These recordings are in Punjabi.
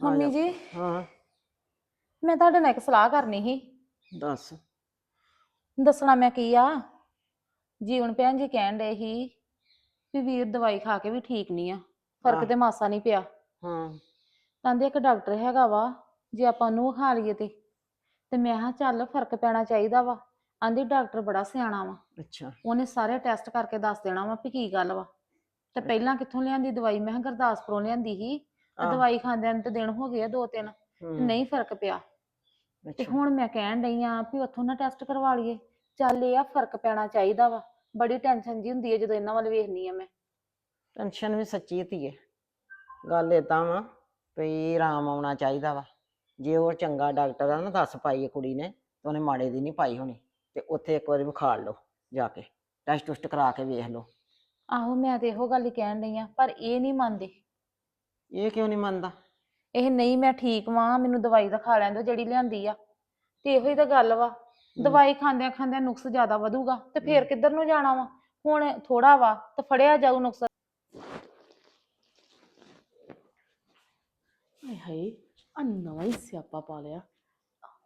ਮੰਮੀ ਜੀ? ਹਾਂ। ਮੈਂ ਤੁਹਾਡੇ ਨਾਲ ਇੱਕ ਸਲਾਹ ਕਰਨੀ ਸੀ। ਦੱਸ। ਦੱਸਣਾ ਮੈਂ ਕੀ ਆ? ਜੀਵਨ ਭੈਣ ਜੀ ਕਹਿਣ ਡਏ ਸੀ ਵੀ ਵੀਰ ਦਵਾਈ ਖਾ ਕੇ ਵੀ ਠੀਕ ਨਹੀਂ ਆ। ਫ਼ਰਕ। ਤੇ ਮਾਸਾ ਨਹੀਂ ਪਿਆ। ਹਾਂ। ਕਹਿੰਦੇ ਇੱਕ ਡਾਕਟਰ ਹੈਗਾ ਵਾ ਜੇ ਆਪਾਂ ਉਹਨੂੰ ਵਿਖਾ ਲਈਏ ਤੇ। ਤੇ ਮੈਂ ਕਿਹਾ ਚੱਲ ਫ਼ਰਕ ਪੈਣਾ ਚਾਹੀਦਾ ਵਾ। ਆਂਦੀ ਡਾਕਟਰ ਬੜਾ ਸਿਆਣਾ ਵਾ। ਅੱਛਾ। ਉਹਨੇ ਸਾਰੇ ਟੈਸਟ ਕਰਕੇ ਦੱਸ ਦੇਣਾ ਵਾ ਵੀ ਕੀ ਗੱਲ ਵਾ। ਤੇ ਪਹਿਲਾਂ ਕਿੱਥੋਂ ਲਿਆਂਦੀ ਦਵਾਈ? ਮੈਂ ਕਿਹਾ ਗੁਰਦਾਸਪੁਰੋਂ ਲਿਆਂਦੀ ਸੀ। ਤੇ ਆਹ, ਦਵਾਈ ਖਾਂਦਿਆਂ ਨੂੰ ਤੇ ਦਿਨ ਹੋ ਗਏ ਆ ਦੋ ਤਿੰਨ। ਤੇ ਹੂੰ, ਨਹੀਂ ਫ਼ਰਕ ਪਿਆ। ਤੇ ਅੱਛਾ। ਹੁਣ ਮੈਂ ਕਹਿਣ ਡਈ ਆ ਵੀ ਉੱਥੋਂ ਨਾ ਟੈਸਟ ਕਰਵਾ ਲਈਏ। ਚੱਲ ਇਹ ਆ ਫ਼ਰਕ ਪੈਣਾ ਚਾਹੀਦਾ ਵਾ। ਬੜੀ ਟੈਨਸ਼ਨ ਜੀ ਹੁੰਦੀ ਹੈ ਜਦੋਂ ਇਹਨਾਂ ਵੱਲ ਵੇਖਨੀ ਆ ਮੈਂ। ਟੈਨਸ਼ਨ ਵੀ ਸੱਚੀ ਧੀਏ ਗੱਲ ਏਦਾਂ ਵਾ ਵੀ ਆਰਾਮ ਆਉਣਾ ਚਾਹੀਦਾ ਵਾ। ਜੇ ਉਹ ਚੰਗਾ ਡਾਕਟਰ ਆ ਨਾ ਦੱਸ ਪਾਈ ਹੈ ਕੁੜੀ ਨੇ ਤਾਂ ਉਹਨੇ ਮਾੜੇ ਦੀ ਨਹੀਂ ਪਾਈ ਹੋਣੀ। ਤੇ ਉੱਥੇ ਇੱਕ ਵਾਰੀ ਵਿਖਾਲ ਲਓ ਜਾ ਕੇ। ਟੈਸਟ ਟੁਸਟ ਕਰਾ ਕੇ ਵੇਖ ਲਓ। ਆਹੋ ਮੈਂ ਤੇ ਇਹੋ ਗੱਲ ਹੀ ਕਹਿਣ ਡਈ ਆ ਪਰ ਇਹ ਨਹੀਂ ਮੰਨਦੇ। ਇਹ ਕਿਉਂ ਨਹੀਂ ਮੰਨਦਾ? ਇਹ ਨਹੀਂ ਮੈਂ ਠੀਕ ਵਾਂ ਮੈਨੂੰ ਦਵਾਈ ਖਾ ਲੈਣ ਦਿਓ ਜਿਹੜੀ ਲਿਆਂਦੀ ਆ। ਤੇ ਇਹੋ ਹੀ ਤਾਂ ਗੱਲ ਵਾ ਦਵਾਈ ਖਾਂਦਿਆਂ ਖਾਂਦਿਆਂ ਨੁਕਸ ਜ਼ਿਆਦਾ ਵਧੂਗਾ ਤੇ ਫੇਰ। ਕਿੱਧਰ ਨੂੰ ਜਾਣਾ ਵਾ? ਹੁਣ ਥੋੜਾ ਵਾ ਤੇ ਫੜਿਆ ਜਾਊ ਨੁਕਸ। ਹਾਏ ਹਾਏ ਆ ਨਵਾਂ ਹੀ ਸਿਆਪਾ ਪਾ ਲਿਆ।